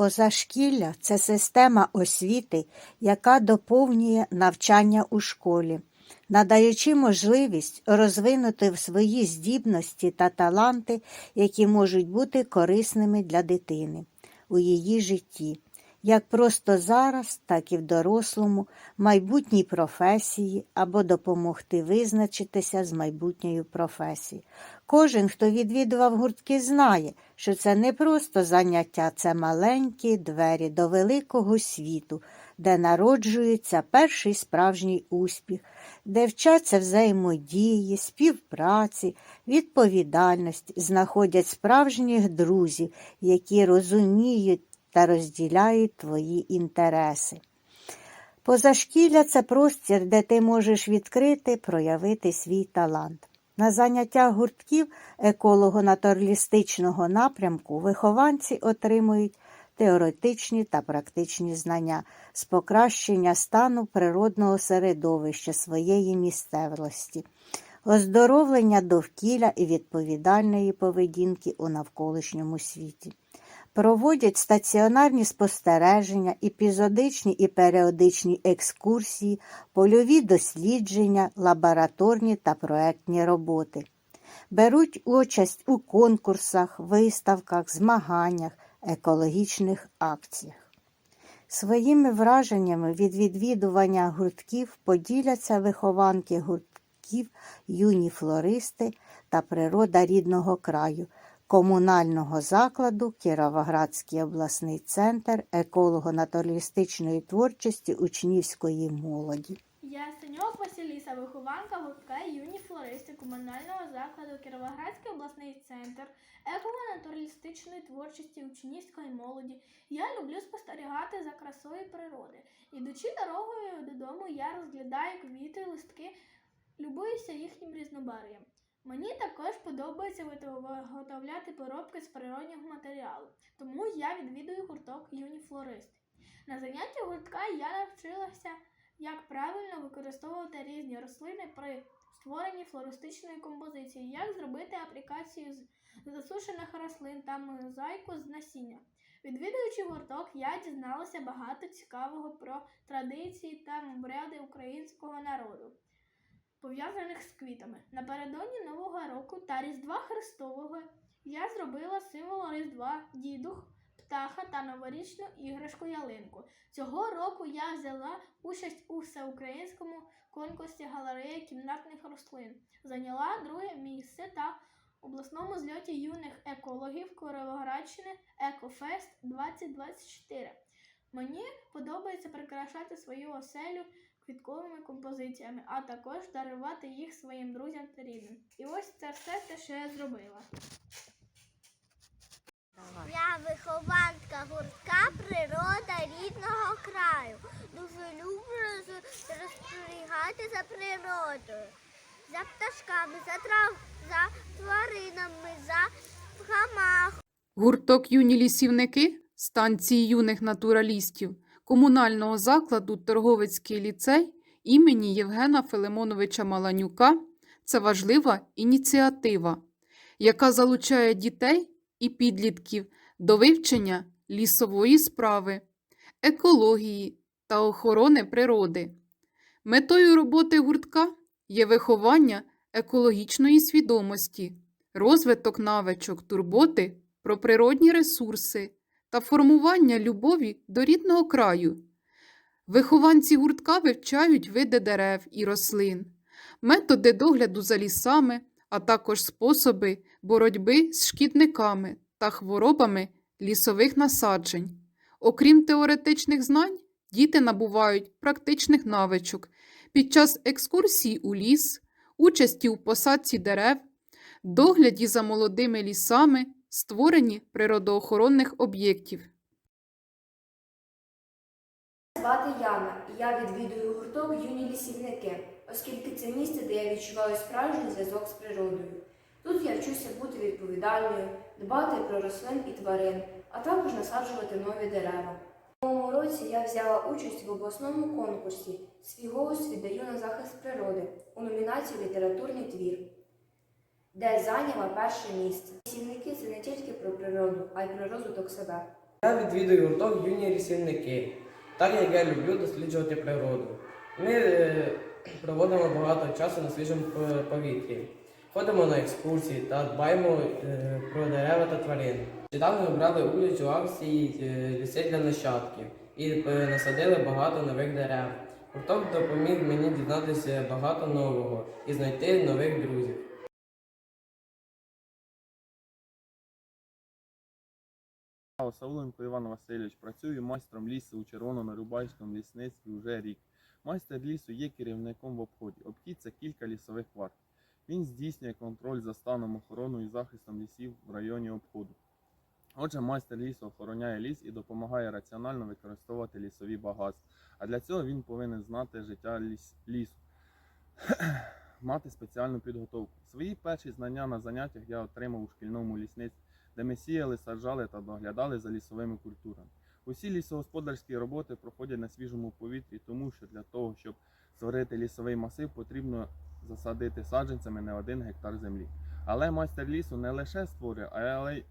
Позашкілля це система освіти, яка доповнює навчання у школі, надаючи можливість розвинути свої здібності та таланти, які можуть бути корисними для дитини у її житті, як просто зараз, так і в дорослому, майбутній професії або допомогти визначитися з майбутньою професією. Кожен, хто відвідував гуртки, знає, що це не просто заняття, це маленькі двері до великого світу, де народжується перший справжній успіх, де вчаться взаємодії, співпраці, відповідальності, знаходять справжніх друзів, які розуміють та розділяють твої інтереси. Позашкілля це простір, де ти можеш відкрити, проявити свій талант. На заняттях гуртків еколого-натуралістичного напрямку вихованці отримують теоретичні та практичні знання з покращення стану природного середовища своєї місцевості, оздоровлення довкілля і відповідальної поведінки у навколишньому світі. Проводять стаціонарні спостереження, епізодичні і періодичні екскурсії, польові дослідження, лабораторні та проектні роботи. Беруть участь у конкурсах, виставках, змаганнях, екологічних акціях. Своїми враженнями від відвідування гуртків поділяться вихованки гуртків, юні флористи та природа рідного краю, комунального закладу Кіровоградський обласний центр еколого-натуралістичної творчості учнівської молоді. Я Синьок Василіса, вихованка гуртка юні флористи комунального закладу Кіровоградський обласний центр еколого-натуралістичної творчості учнівської молоді. Я люблю спостерігати за красою природи. Ідучи дорогою додому, я розглядаю квіти, листки, любуюся їхнім різнобарв'ям. Мені також подобається виготовляти поробки з природнього матеріалу, тому я відвідую гурток юні флористи. На занятті гуртка я навчилася як правильно використовувати різні рослини при створенні флористичної композиції, як зробити аплікацію з засушених рослин та мозаїку з насіння. Відвідуючи гурток, я дізналася багато цікавого про традиції та обряди українського народу, пов'язаних з квітами. Напередодні Нового року та Різдва Христового я зробила символ Різдва дідух птаха та новорічну іграшку ялинку. Цього року я взяла участь у всеукраїнському конкурсі галереї кімнатних рослин, зайняла друге місце та обласному зльоті юних екологів Кіровоградщини Екофест 2024. Мені подобається прикрашати свою оселю квітковими композиціями, а також дарувати їх своїм друзям та рідним. І ось це все те, що я зробила. Я вихованка гуртка природа рідного краю. Дуже люблю роз- розпорягати за природою, за пташками, за трав, за тваринами, за гамах. Гурток юні лісівники станції юних натуралістів комунального закладу Торговецький ліцей імені Євгена Филимоновича Маланюка це важлива ініціатива, яка залучає дітей і підлітків до вивчення лісової справи, екології та охорони природи. Метою роботи гуртка є виховання екологічної свідомості, розвиток навичок турботи про природні ресурси та формування любові до рідного краю. Вихованці гуртка вивчають види дерев і рослин, методи догляду за лісами, а також способи боротьби з шкідниками та хворобами лісових насаджень. Окрім теоретичних знань, діти набувають практичних навичок під час екскурсій у ліс, участі у посадці дерев, догляді за молодими лісами, створенні природоохоронних об'єктів. Звати Яна, і я відвідую гурток юні лісівники, оскільки це місце, де я відчуваю справжній зв'язок з природою. Тут я вчуся бути відповідальною, дбати про рослин і тварин, а також насаджувати нові дерева. У минулому році я взяла участь в обласному конкурсі Свій голос віддаю на захист природи у номінації Літературний твір, де зайняла перше місце. Лісівники це не тільки про природу, а й про розвиток себе. Я відвідую гурток юні лісівники, так як я люблю досліджувати природу. Ми е, проводимо багато часу на свіжому повітрі, ходимо на екскурсії та дбаємо е, про дерева та тварин. Недавно брали участь у акції е, ліси для нащадків і насадили багато нових дерев. Гурток допоміг мені дізнатися багато нового і знайти нових друзів. Я Сауленко Іван Васильович, працюю майстром лісу у Червоно-Нарубайському лісництві вже рік. Майстер лісу є керівником в обході. Обхід кілька лісових квартал. Він здійснює контроль за станом охорони і захистом лісів в районі обходу. Отже, майстер лісу охороняє ліс і допомагає раціонально використовувати лісові багатства. А для цього він повинен знати життя ліс, лісу, мати спеціальну підготовку. Свої перші знання на заняттях я отримав у шкільному лісництві де ми сіяли, саджали та доглядали за лісовими культурами. Усі лісогосподарські роботи проходять на свіжому повітрі, тому що для того, щоб створити лісовий масив, потрібно засадити саджанцями не один гектар землі. Але майстер лісу не лише створює, але й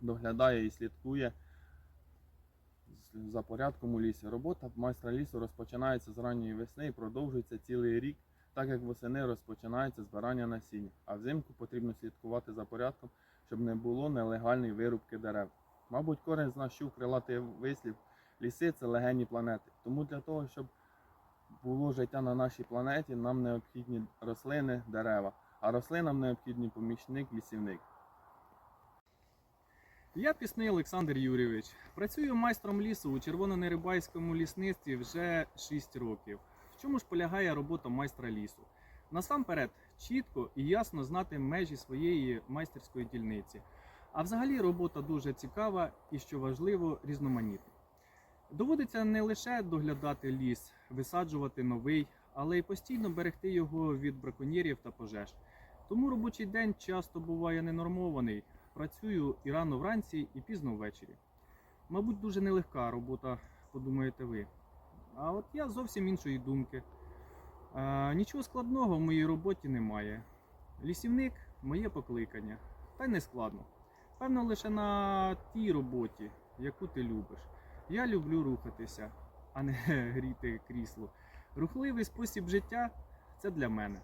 доглядає і слідкує за порядком у лісі. Робота майстра лісу розпочинається з ранньої весни і продовжується цілий рік, так як восени розпочинається збирання насіння, а взимку потрібно слідкувати за порядком щоб не було нелегальної вирубки дерев. Мабуть, кожен з нас чув крилатий вислів ліси це легені планети. Тому для того, щоб було життя на нашій планеті, нам необхідні рослини, дерева, а рослинам необхідний помічник, лісівник. Я пісний Олександр Юрійович. Працюю майстром лісу у Червоно-Нерибайському лісництві вже 6 років. В чому ж полягає робота майстра лісу? Насамперед, чітко і ясно знати межі своєї майстерської дільниці. А взагалі робота дуже цікава і, що важливо, різноманітна. Доводиться не лише доглядати ліс, висаджувати новий, але й постійно берегти його від браконьєрів та пожеж. Тому робочий день часто буває ненормований. Працюю і рано вранці, і пізно ввечері. Мабуть, дуже нелегка робота, подумаєте ви. А от я зовсім іншої думки. Нічого складного в моїй роботі немає. Лісівник моє покликання, та й не складно. Певно, лише на тій роботі, яку ти любиш. Я люблю рухатися, а не гріти крісло. Рухливий спосіб життя це для мене.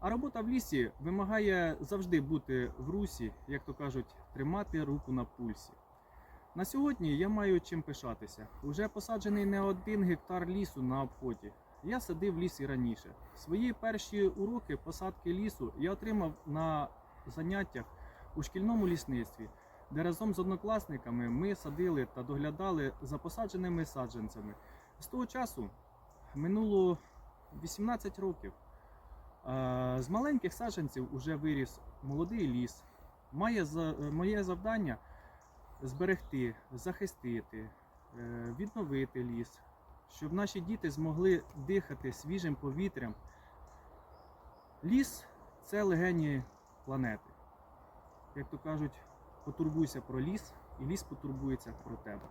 А робота в лісі вимагає завжди бути в русі, як то кажуть, тримати руку на пульсі. На сьогодні я маю чим пишатися. Уже посаджений не один гектар лісу на обході. Я садив ліс і раніше. Свої перші уроки посадки лісу я отримав на заняттях у шкільному лісництві, де разом з однокласниками ми садили та доглядали за посадженими саджанцями. З того часу минуло 18 років. З маленьких саджанців уже виріс молодий ліс. Моє завдання зберегти, захистити, е, відновити ліс, щоб наші діти змогли дихати свіжим повітрям. Ліс це легені планети. Як то кажуть, потурбуйся про ліс, і ліс потурбується про тебе.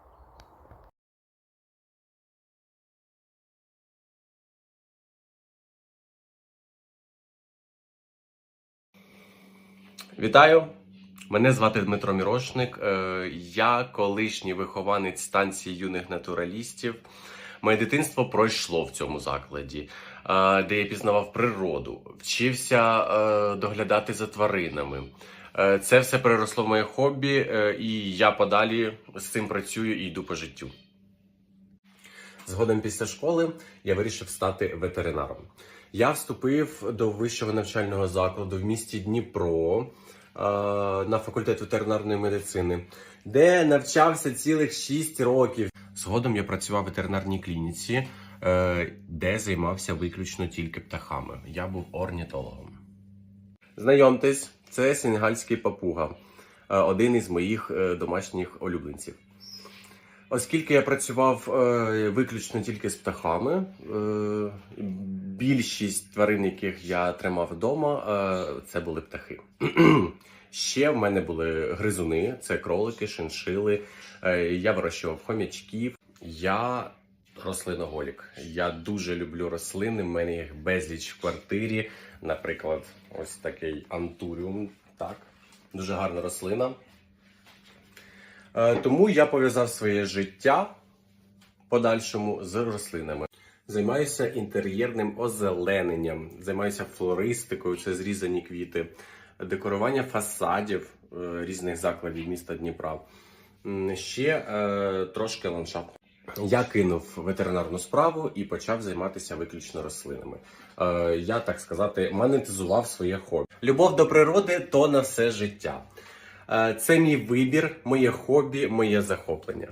Вітаю! Мене звати Дмитро Мірошник. Е, Я колишній вихованець станції юних натуралістів. Моє дитинство пройшло в цьому закладі, е, де я пізнавав природу, вчився е, доглядати за тваринами. Е, Це все переросло в моє хобі, і я подалі з цим працюю і йду по життю. Згодом після школи я вирішив стати ветеринаром. Я вступив до вищого навчального закладу в місті Дніпро на факультет ветеринарної медицини, де навчався цілих 6 років. Згодом я працював в ветеринарній клініці, е, де займався виключно тільки птахами. Я був орнітологом. Знайомтесь, це сенегальський папуга, е, один із моїх е, домашніх улюбленців. Оскільки я працював виключно тільки з птахами, більшість тварин, яких я тримав вдома, це були птахи. Ще в мене були гризуни, це кролики, шиншили. Е, я вирощував хомячків. Я рослиноголік. Я дуже люблю рослини. в мене їх безліч в квартирі. Наприклад, ось такий антуріум. Так, дуже гарна рослина. Е, Тому я пов'язав своє життя подальшому з рослинами. Займаюся інтер'єрним озелененням, займаюся флористикою, це зрізані квіти, декорування фасадів е, різних закладів міста Дніпра. Ще е, трошки ландшафт. Я кинув ветеринарну справу і почав займатися виключно рослинами. Е, я, так сказати, монетизував своє хобі. Любов до природи то на все життя. Це мій вибір, моє хобі, моє захоплення.